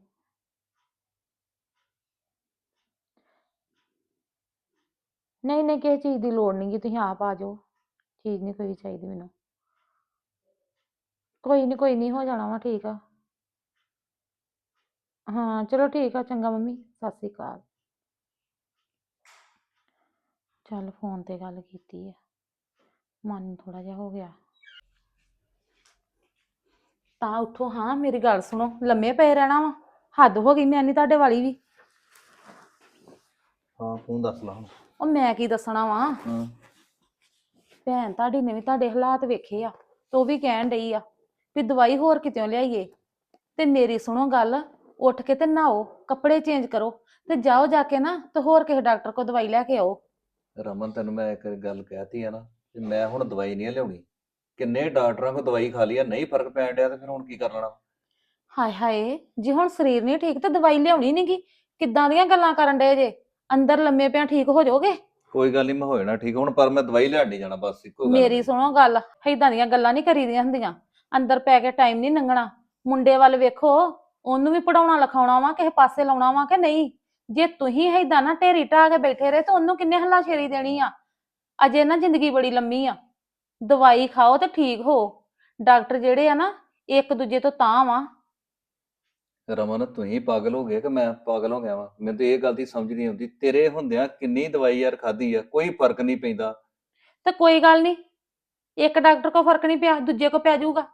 ਨਹੀਂ ਨਹੀਂ, ਕਿਸੇ ਚੀਜ਼ ਦੀ ਲੋੜ ਨਹੀਂ ਗੀ ਤੁਸੀਂ ਆਪ ਆ ਜਾਓ। ਚੀਜ਼ ਨਹੀਂ ਕੋਈ ਚਾਹੀਦੀ ਮੈਨੂੰ। ਕੋਈ ਨਹੀਂ ਕੋਈ ਨਹੀਂ ਹੋ ਜਾਣਾ ਵਾ ਠੀਕ ਆ। ਹਾਂ ਚਲੋ ਠੀਕ ਆ ਚੰਗਾ ਮੰਮੀ ਸਤਿ ਸ੍ਰੀ ਅਕਾਲ। ਚੱਲ ਫੋਨ ਤੇ ਗੱਲ ਕੀਤੀ ਆ। ਮਨ ਥੋੜਾ ਜਿਹਾ ਹੋ ਗਿਆ। ਤਾਂ ਉੱਠੋ ਹਾਂ ਮੇਰੀ ਗੱਲ ਸੁਣੋ ਲੰਮੇ ਪਏ ਰਹਿਣਾ ਵਾ। ਹੱਦ ਹੋ ਗਈ ਮੈਂ ਨਹੀਂ ਤੁਹਾਡੇ ਵਾਲੀ ਵੀ। ਹਾਂ ਤੂੰ ਦੱਸ ਲਾ ਹੁਣ। ਉਹ ਮੈਂ ਕੀ ਦੱਸਣਾ ਵਾ? ਹਾਂ। ਭੈਣ ਤੁਹਾਡੀ ਨੇ ਵੀ ਤੁਹਾਡੇ ਹਾਲਾਤ ਵੇਖੇ ਆ ਤੇ ਉਹ ਵੀ ਕਹਿਣ ਡਈ ਆ ਵੀ ਦਵਾਈ ਹੋਰ ਕਿਤੇੋਂ ਲਿਆਈਏ। ਤੇ ਮੇਰੀ ਸੁਣੋ ਗੱਲ ਉੱਠ ਕੇ ਤੇ ਨਹਾਓ ਕੱਪੜੇ ਚੇਂਜ ਕਰੋ ਤੇ ਜਾਓ ਜਾ ਕੇ ਨਾ ਤੇ ਹੋਰ ਕਿਸੇ ਡਾਕਟਰ ਕੋਲ ਦਵਾਈ ਲੈ ਕੇ ਆਓ। ਰਮਨ ਤੈਨੂੰ ਮੈਂ ਇੱਕ ਗੱਲ ਕਹਿਤੀ ਆ ਨਾ ਕਿ ਮੈਂ ਹੁਣ ਦਵਾਈ ਨਹੀਂ ਲਿਆਉਣੀ। ਕਿੰਨੇ ਡਾਕਟਰਾਂ ਕੋ ਦਵਾਈ ਖਾ ਲਈ ਆ ਨਹੀਂ ਫ਼ਰਕ ਪੈਣ ਡਿਆ ਤੇ ਫਿਰ ਹੁਣ ਕੀ ਕਰ ਲੈਣਾ? ਹਾਏ ਹਾਏ ਜੇ ਹੁਣ ਸਰੀਰ ਨਹੀਂ ਠੀਕ ਤੇ ਦਵਾਈ ਲਿਆਉਣੀ ਨਹੀਂਗੀ ਕਿੱਦਾਂ ਦੀਆਂ ਗੱਲਾਂ ਕਰਨ ਡਏ ਜੇ? ਅੰਦਰ ਲੰਮੇ ਪਿਆ ਠੀਕ ਹੋ ਜਾਓਗੇ? ਕੋਈ ਗੱਲ ਨਹੀਂ ਮੈਂ ਹੋ ਜਾਣਾ ਠੀਕ ਹੁਣ ਪਰ ਮੈਂ ਦਵਾਈ ਲੈਣ ਨਹੀਂ ਜਾਣਾ ਬਸ ਇੱਕੋ ਗੱਲ ਮੇਰੀ ਸੁਣੋ ਗੱਲ ਏਦਾਂ ਦੀਆਂ ਗੱਲਾਂ ਨਹੀਂ ਕਰੀਦੀਆਂ ਹੁੰਦੀਆਂ। ਅੰਦਰ ਪੈ ਕੇ ਟਾਈਮ ਨਹੀਂ ਲੰਘਣਾ। ਮੁੰਡੇ ਵੱਲ ਵੇਖੋ ਉਹਨੂੰ ਵੀ ਪੜਾਉਣਾ ਲਿਖਾਉਣਾ ਵਾ ਕਿਸੇ ਪਾਸੇ ਲਾਉਣਾ ਵਾ ਕਿ ਨਹੀਂ? ਜੇ ਤੁਸੀਂ ਏਦਾਂ ਨਾ ਢੇਰੀ ਢਾ ਕੇ ਬੈਠੇ ਰਹੇ ਤਾਂ ਉਹਨੂੰ ਕਿੰਨੇ ਹੱਲਾ ਸ਼ੇਰੀ ਦੇਣੀ ਆ? ਅਜੇ ਨਾ ਜ਼ਿੰਦਗੀ ਬੜੀ ਲੰਮੀ ਆ। ਦਵਾਈ ਖਾਓ ਤੇ ਠੀਕ ਹੋ। ਡਾਕਟਰ ਜਿਹੜੇ ਆ ਨਾ ਇੱਕ ਦੂਜੇ ਤੋਂ ਤਾਂ ਵਾ। ਰਮਨ ਤੁਸੀਂ ਪਾਗਲ ਹੋ ਗਏ ਕਿ ਮੈਂ ਪਾਗਲ ਹੋ ਗਿਆ ਵਾਂ? ਮੈਨੂੰ ਤੇ ਇਹ ਗੱਲ ਦੀ ਸਮਝ ਨਹੀਂ ਆਉਂਦੀ। ਤੇਰੇ ਹੁੰਦਿਆਂ ਕਿੰਨੀ ਦਵਾਈ ਯਾਰ ਖਾਧੀ ਆ ਕੋਈ ਫ਼ਰਕ ਨਹੀਂ ਪੈਂਦਾ। ਤੇ ਕੋਈ ਗੱਲ ਨਹੀਂ ਇੱਕ ਡਾਕਟਰ ਕੋ ਫ਼ਰਕ ਨਹੀਂ ਪਿਆ ਦੂਜੇ ਕੋ ਪੈ ਜਾਊਗਾ।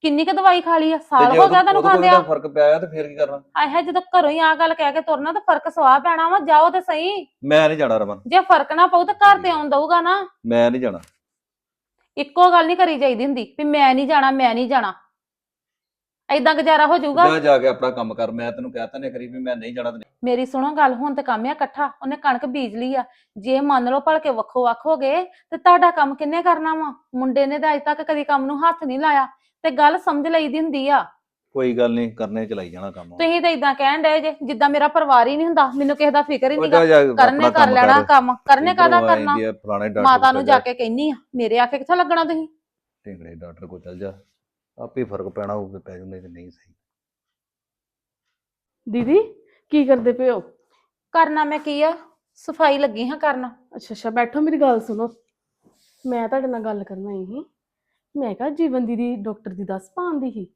ਕਿੰਨੀ ਕੁ ਦਵਾਈ ਖਾ ਲਈ ਆ? ਤੇ ਸਾਲ ਹੋ ਗਿਆ ਤੁਹਾਨੂੰ ਉਦੋਂ ਕੋਈ ਖਾਂਦਿਆਂ ਨਾ ਫ਼ਰਕ ਪਿਆ ਤੇ ਫਿਰ ਕੀ ਕਰਨਾ? ਆਏ ਹੈ ਜਦੋਂ ਘਰੋਂ ਹੀ ਆ ਗੱਲ ਕਹਿ ਕੇ ਤੁਰਨਾ ਤਾਂ ਫ਼ਰਕ ਸਵਾ ਪੈਣਾ ਵਾ ਜਾਓ ਤੇ ਸਹੀ। ਮੈਂ ਨਹੀਂ ਜਾਣਾ ਰਮਨ। ਜੇ ਫ਼ਰਕ ਨਾ ਪਊ ਤਾਂ ਘਰ ਤੇ ਆਉਣ ਦਊਗਾ ਨਾ। ਮੈਂ ਨਹੀਂ ਜਾਣਾ। ਇੱਕੋ ਗੱਲ ਨਹੀਂ ਕਰੀ ਚਾਹੀਦੀ ਹੁੰਦੀ ਵੀ ਮੈਂ ਨਹੀਂ ਜਾਣਾ ਮੈਂ ਨਹੀਂ ਜਾਣਾ। ਐਦਾਂ ਗੁਜ਼ਾਰਾ ਹੋ ਜਾਊਗਾ? ਜਾ ਜਾ ਕੇ ਆਪਣਾ ਕੰਮ ਕਰ ਮੈਂ ਤੈਨੂੰ ਕਹਿਤਾ ਨੇ ਕਰੀ ਵੀ ਮੈਂ ਨਹੀਂ ਜਾਣਾ ਤੇ ਨਹੀਂ। ਮੇਰੀ ਸੁਣੋ ਗੱਲ ਹੁਣ ਤੇ ਕੰਮ ਆ ਇਕੱਠਾ ਉਹਨੇ ਕਣਕ ਬੀਜ ਲਈ ਆ। ਜੇ ਮੰਨ ਲਓ ਭਲਕੇ ਵੱਖੋ ਵੱਖ ਹੋ ਗਏ ਤੇ ਤੁਹਾਡਾ ਕੰਮ ਕਿੰਨੇ ਕਰਨਾ ਵਾ? ਮੁੰਡੇ ਨੇ ਤਾਂ ਅਜੇ ਤੱਕ ਕਦੀ ਕੰਮ ਨੂੰ ਹੱਥ ਨਹੀਂ ਲਾਇਆ ਤੇ ਗੱਲ ਸਮਝ ਲਈਦੀ ਹੁੰਦੀ ਆ। ਕੋਈ ਗੱਲ ਨਹੀਂ ਕਰਨੇ ਚਲਾਈ ਜਾਣਾ ਕੰਮ ਤੁਸੀਂ ਤਾਂ ਇਦਾਂ ਕਹਿਣ ਡਏ ਜੇ ਜਿੱਦਾਂ ਮੇਰਾ ਪਰਿਵਾਰ ਹੀ ਨਹੀਂ ਹੁੰਦਾ ਮੈਨੂੰ ਕਿਸੇ ਦਾ ਫਿਕਰ ਹੀ ਉਹ ਨਹੀਂ ਜਾ ਕੇ ਕਰਨੇ ਆਪਣਾ ਕਰ ਕੰਮ ਲੈਣਾ ਕੰਮ ਕਰਨੇ ਕਾਦਾ ਇੱਧਰੋਂ ਕਰਨਾ? ਦੀ ਆ, ਫਲਾਣੇ ਡਾਕਟਰ ਮਾਤਾ ਨੂੰ ਜਾ ਕੇ ਕਹਿਨੀ ਆ ਮੇਰੇ ਆਖੇ ਕਿੱਥੋਂ ਲੱਗਣਾ ਤੁਸੀਂ? ਢਿੰਗੜੇ ਡਾਕਟਰ ਕੋਲ ਚੱਲ ਜਾ। ਆਪੇ ਫ਼ਰਕ ਪੈਣਾ ਉਹ ਪੈ ਜਾਂਦਾ ਤੇ ਨਹੀਂ ਸਹੀ। ਦੀਦੀ ਕੀ ਕਰਦੇ ਪਏ ਹੋ? ਕਰਨਾ ਮੈਂ ਕੀ ਆ? ਸਫ਼ਾਈ ਲੱਗੀ ਹਾਂ ਕਰਨ। ਅੱਛਾ ਅੱਛਾ ਬੈਠੋ ਮੇਰੀ ਗੱਲ ਸੁਣੋ। ਮੈਂ ਤੁਹਾਡੇ ਨਾਲ ਗੱਲ ਕਰਨ ਆਈ ਸੀ। ਮੈਂ ਕਿਹਾ ਜੀਵਨ ਦੀਦੀ ਡਾਕਟਰ ਦੀ ਦੱਸ ਪਾਉਂਦੀ ਸੀ।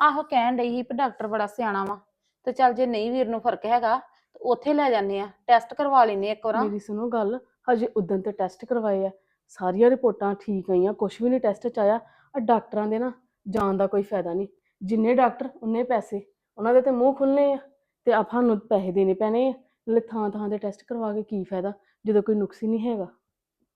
ਆਹੋ ਕਹਿਣ ਡਈ ਸੀ ਵੀ ਡਾਕਟਰ ਬੜਾ ਸਿਆਣਾ ਵਾ। ਤੇ ਚੱਲ ਜੇ ਨਹੀਂ ਵੀਰ ਨੂੰ ਫ਼ਰਕ ਹੈਗਾ ਤੇ ਉੱਥੇ ਲੈ ਜਾਂਦੇ ਆ। ਟੈਸਟ ਕਰਵਾ ਲੈਨੇ ਇੱਕ ਵਾਰ। ਮੇਰੀ ਸੁਣੋ ਗੱਲ ਹਜੇ ਉਦੋਂ ਤੇ ਟੈਸਟ ਕਰਵਾਏ ਆ। ਸਾਰੀਆਂ ਰਿਪੋਰਟਾਂ ਠੀਕ ਆਈਆਂ ਕੁਝ ਵੀ ਨਹੀਂ ਟੈਸਟ ਚ ਆਇਆ। ਆ ਡਾਕਟਰਾਂ ਦੇ ਨਾ ਜਾਣ ਦਾ ਕੋਈ ਫਾਇਦਾ ਨਹੀਂ। ਜਿੰਨੇ ਡਾਕਟਰ ਉਨੇ ਪੈਸੇ। ਉਹਨਾਂ ਦੇ ਤੇ ਮੂੰਹ ਖੁੱਲਨੇ ਆ ਤੇ ਆਪਾਂ ਨੂੰ ਪੈਸੇ ਦੇਣੇ ਪੈਣੇ ਆ। ਨਾਲੇ ਥਾਂ ਥਾਂ ਦੇ ਟੈਸਟ ਕਰਵਾ ਕੇ ਕੀ ਫਾਇਦਾ ਜਦੋਂ ਕੋਈ ਨੁਕਸ ਹੀ ਨਹੀਂ ਹੈਗਾ।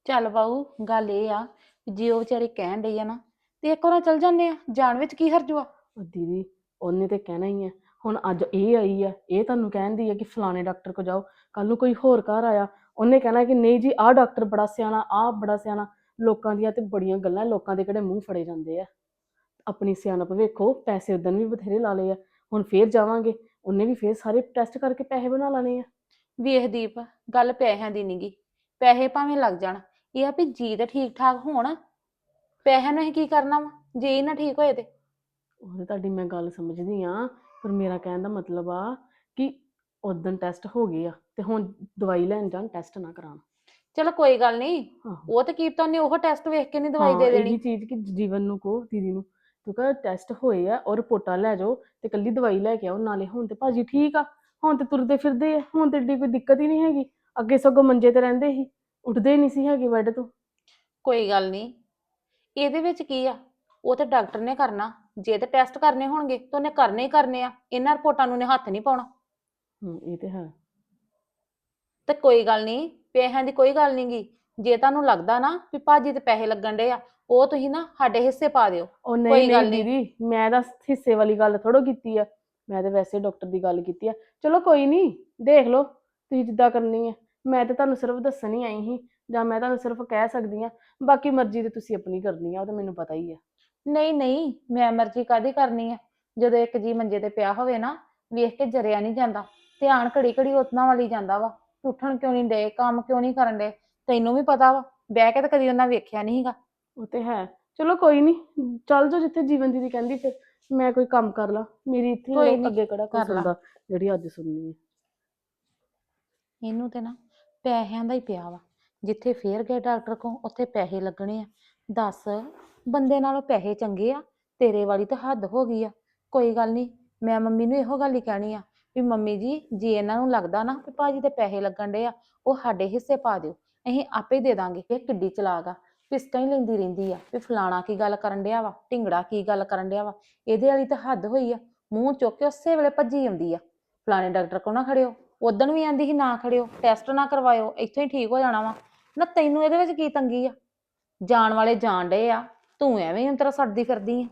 ਚੱਲ ਬਾਊ ਗੱਲ ਇਹ ਆ ਵੀ ਜੇ ਉਹ ਵਿਚਾਰੇ ਕਹਿਣ ਡਈ ਆ ਨਾ ਤੇ ਇੱਕ ਵਾਰ ਚੱਲ ਜਾਂਦੇ ਆ ਜਾਣ ਵਿੱਚ ਕੀ ਹਰਜ ਵਾ? ਉਹ ਦੀਦੀ ਉਹਨੇ ਤੇ ਕਹਿਣਾ ਹੀ ਹੈ ਹੁਣ ਅੱਜ ਇਹ ਆਈ ਆ ਇਹ ਤੁਹਾਨੂੰ ਕਹਿੰਦੀ ਆ ਕਿ ਫਲਾਣੇ ਡਾਕਟਰ ਕੋ ਜਾਓ। ਕੱਲ ਨੂੰ ਕੋਈ ਹੋਰ ਘਰ ਆਇਆ ਉਹਨੇ ਕਹਿਣਾ ਕਿ ਨਹੀਂ ਜੀ ਆਹ ਡਾਕਟਰ ਬੜਾ ਸਿਆਣਾ ਆਹ ਬੜਾ ਸਿਆਣਾ। ਲੋਕਾਂ ਦੀਆਂ ਤੇ ਬੜੀਆਂ ਗੱਲਾਂ ਲੋਕਾਂ ਦੇ ਕਿਹੜੇ ਮੂੰਹ ਫੜੇ ਜਾਂਦੇ ਆ। ਆਪਣੀ ਸਿਆਣਪ ਵੇਖੋ ਪੈਸੇ ਉਦੋਂ ਵੀ ਬਥੇਰੇ ਲਾ ਲਏ ਆ। ਹੁਣ ਫੇਰ ਜਾਵਾਂਗੇ ਉਹਨੇ ਵੀ ਫੇਰ ਸਾਰੇ ਟੈਸਟ ਕਰਕੇ ਪੈਸੇ ਬਣਾ ਲੈਣੇ ਆ। ਵੇਖ ਦੀਪ ਗੱਲ ਪੈਸਿਆਂ ਦੀ ਨਹੀਂਗੀ ਪੈਸੇ ਭਾਵੇਂ ਲੱਗ ਜਾਣ ਇਹ ਆ ਵੀ ਜੀ ਤੇ ਠੀਕ ਠਾਕ ਹੋਣ। ਪੈਸਿਆਂ ਨੂੰ ਅਸੀਂ ਕੀ ਕਰਨਾ ਵਾ ਜੇ ਹੀ ਨਾ ਠੀਕ ਹੋਏ ਤੇ? ਉਹ ਤੇ ਤੁਹਾਡੀ ਮੈਂ ਗੱਲ ਸਮਝਦੀ ਆ ਪਰ ਮੇਰਾ ਕਹਿਣ ਦਾ ਮਤਲਬ ਆ ਕਿ ਉਦੋਂ ਟੈਸਟ ਹੋ ਗਏ ਆ ਤੇ ਹੁਣ ਦਵਾਈ ਲੈਣ ਜਾਣ ਟੈਸਟ ਨਾ ਕਰਾਉਣ ਚਲੋ ਕੋਈ ਗੱਲ ਨਹੀਂ ਆਹੋ। ਉਹ ਤੇ ਕੀਪਤਾ ਨੇ ਉਹ ਟੈਸਟ ਵੇਖ ਕੇ ਨਹੀਂ ਦਵਾਈ ਹਾਂ, ਦੇ ਇਹੀ ਦੇਣੀ ਚੀਜ਼ ਕਿ ਜੀਵਨ ਨੂੰ ਕਹੋ ਦੀਦੀ ਨੂੰ। ਤੂੰ ਕਹ ਟੈਸਟ ਹੋਏ ਆ ਔਰ ਰਿਪੋਰਟਾਂ ਲੈ ਜਾਓ ਤੇ ਕੱਲੀ ਦਵਾਈ ਲੈ ਕੇ ਆਓ ਨਾਲੇ ਹੁਣ ਤੇ ਭਾਜੀ ਠੀਕ ਆ ਹੁਣ ਤੇ ਤੁਰਦੇ ਫਿਰਦੇ ਆ ਹੁਣ ਤੇ ਏਡੀ ਕੋਈ ਦਿੱਕਤ ਹੀ ਨਹੀਂ ਹੈਗੀ ਅੱਗੇ ਸਗੋਂ ਮੰਜੇ ਤੇ ਰਹਿੰਦੇ ਸੀ ਉੱਠਦੇ ਨਹੀਂ ਸੀ ਹੈਗੇ ਬੈੱਡ ਤੋਂ। ਕੋਈ ਗੱਲ ਨਹੀਂ ਇਹਦੇ ਵਿੱਚ ਕੀ ਆ ਉਹ ਤੇ ਡਾਕਟਰ ਨੇ ਕਰਨਾ ਜੇ ਤੇ ਟੈਸਟ ਕਰਨੇ ਹੋਣਗੇ ਤਾਂ ਉਹਨੇ ਕਰਨੇ ਹੀ ਕਰਨੇ ਆ ਇਹਨਾਂ ਰਿਪੋਰਟਾਂ ਨੂੰ ਨੇ ਹੱਥ ਨਹੀਂ ਪਾਉਣਾ। ਹੂੰ ਇਹ ਤੇ ਹੈ। ਤੇ ਕੋਈ ਗੱਲ ਨਹੀਂ ਪੈਸਿਆਂ ਦੀ ਕੋਈ ਗੱਲ ਨਹੀਂਗੀ ਜੇ ਤੁਹਾਨੂੰ ਲੱਗਦਾ ਨਾ ਵੀ ਭਾਜੀ ਤੇ ਪੈਸੇ ਲੱਗਣ ਡੇ ਆ ਉਹ ਤੁਸੀਂ ਨਾ ਸਾਡੇ ਹਿੱਸੇ ਪਾ ਦਿਓ। ਉਹ ਕੋਈ ਨਹੀਂ ਗੱਲ ਨਹੀਂ। ਦੀਦੀ ਮੈਂ ਤਾਂ ਹਿੱਸੇ ਵਾਲੀ ਗੱਲ ਥੋੜੋ ਕੀਤੀ ਆ। ਮੈਂ ਤੇ ਵੈਸੇ ਡਾਕਟਰ ਦੀ ਗੱਲ ਕੀਤੀ ਆ। ਚਲੋ ਕੋਈ ਨਹੀਂ ਦੇਖ ਲਓ ਤੁਸੀਂ ਜਿੱਦਾਂ ਕਰਨੀ ਹੈ ਮੈਂ ਤੇ ਤੁਹਾਨੂੰ ਸਿਰਫ ਦੱਸਣ ਹੀ ਆਈ ਸੀ ਜਾਂ ਮੈਂ ਤੁਹਾਨੂੰ ਸਿਰਫ ਕਹਿ ਸਕਦੀ ਆ। ਬਾਕੀ ਮਰਜ਼ੀ ਤੇ ਤੁਸੀਂ ਆਪਣੀ ਕਰਨੀ ਆ ਉਹ ਤਾਂ ਮੈਨੂੰ ਪਤਾ ਹੀ ਆ। ਨਹੀਂ ਨਹੀਂ ਮੈਂ ਮਰਜ਼ੀ ਕਾਦੀ ਕਰਨੀ ਆ? ਜਦੋਂ ਇੱਕ ਜੀ ਮੰਜੇ ਤੇ ਪਿਆ ਹੋਵੇ ਨਾ ਵੇਖ ਕੇ ਜਰਿਆ ਨਹੀਂ ਜਾਂਦਾ। ਧਿਆਨ ਘੜੀ ਘੜੀ ਉਤਨਾ ਵਾਲੀ ਜਾਂਦਾ ਵਾ। ਉੱਠਣ ਕਿਉਂ ਨਹੀਂ ਡੇ ਕੰਮ ਕਿਉਂ ਨਹੀਂ ਕਰਨ ਡੇ ਤੈਨੂੰ ਵੀ ਪਤਾ ਵਾ ਬਹਿ ਕੇ ਤਾਂ ਕਦੀ ਉਹਨਾਂ ਵੇਖਿਆ ਨਹੀਂ ਹੈਗਾ ਉਹ ਤੇ ਹੈ। ਚਲੋ ਕੋਈ ਨਹੀਂ ਚੱਲ ਜਾਓ ਜਿੱਥੇ ਜੀਵਨ ਦੀਦੀ ਕਹਿੰਦੀ ਫਿਰ। ਮੈਂ ਕੋਈ ਕੰਮ ਕਰ ਲਾਂ। ਮੇਰੀ ਇੱਥੇ ਕੋਈ ਹੀ ਨੀ, ਅੱਗੇ ਕਿਹੜਾ ਕੋਈ ਕਰ ਲਾ। ਸੁਣਦਾ ਜਿਹੜੀ ਅੱਜ ਸੁਣਨੀ ਹੈ। ਇਹਨੂੰ ਤੇ ਨਾ ਪੈਸਿਆਂ ਦਾ ਹੀ ਪਿਆ ਵਾ। ਜਿੱਥੇ ਫੇਰ ਗਏ ਡਾਕਟਰ ਕੋਲ ਉੱਥੇ ਪੈਸੇ ਲੱਗਣੇ ਆ। ਦੱਸ ਬੰਦੇ ਨਾਲੋਂ ਪੈਸੇ ਚੰਗੇ ਆ। ਤੇਰੇ ਵਾਲੀ ਤਾਂ ਹੱਦ ਹੋ ਗਈ ਆ। ਕੋਈ ਗੱਲ ਨਹੀਂ ਮੈਂ ਮੰਮੀ ਨੂੰ ਇਹੋ ਗੱਲ ਹੀ ਕਹਿਣੀ ਆ ਵੀ ਮੰਮੀ ਜੀ ਜੇ ਇਹਨਾਂ ਨੂੰ ਲੱਗਦਾ ਨਾ ਵੀ ਭਾਜੀ ਤੇ ਪੈਸੇ ਲੱਗਣ ਡੇ ਆ ਉਹ ਸਾਡੇ ਹਿੱਸੇ ਪਾ ਦਿਓ। ਅਸੀਂ ਆਪੇ ਦੇ ਦਾਂਗੇ ਇਹ ਕਿੱਡੀ ਚਲਾਕ ਆ। ਪਿਸਕਾਂ ਹੀ ਲੈਂਦੀ ਰਹਿੰਦੀ ਆ, ਵੀ ਫਲਾਣਾ ਕੀ ਗੱਲ ਕਰਨ ਡਿਆ ਵਾ, ਢਿੰਗੜਾ ਕੀ ਗੱਲ ਕਰਨ ਡਿਆ ਵਾ, ਇਹਦੇ ਵਾਲੀ ਤਾਂ ਹੱਦ ਹੋਈ ਆ, ਮੂੰਹ ਚੁੱਕ ਕੇ ਉਸੇ ਵੇਲੇ ਭੱਜੀ ਆਉਂਦੀ ਆ। ਫਲਾਣੇ ਡਾਕਟਰ ਕੋਲ ਨਾ ਖੜਿਓ ਉਦਣ ਵੀ ਆਂਦੀ ਸੀ ਨਾ ਖੜਿਓ, ਟੈਸਟ ਨਾ ਕਰਵਾਇਓ, ਇੱਥੋਂ ਹੀ ਠੀਕ ਹੋ ਜਾਣਾ ਵਾ। ਨਾ ਤੈਨੂੰ ਇਹਦੇ ਵਿੱਚ ਕੀ ਤੰਗੀ ਆ? ਜਾਣ ਵਾਲੇ ਜਾਣ ਡਏ ਆ, ਤੂੰ ਐਵੇਂ ਹੀ ਅੰਤਰਾ ਸੜਦੀ ਫਿਰਦੀ ਆ।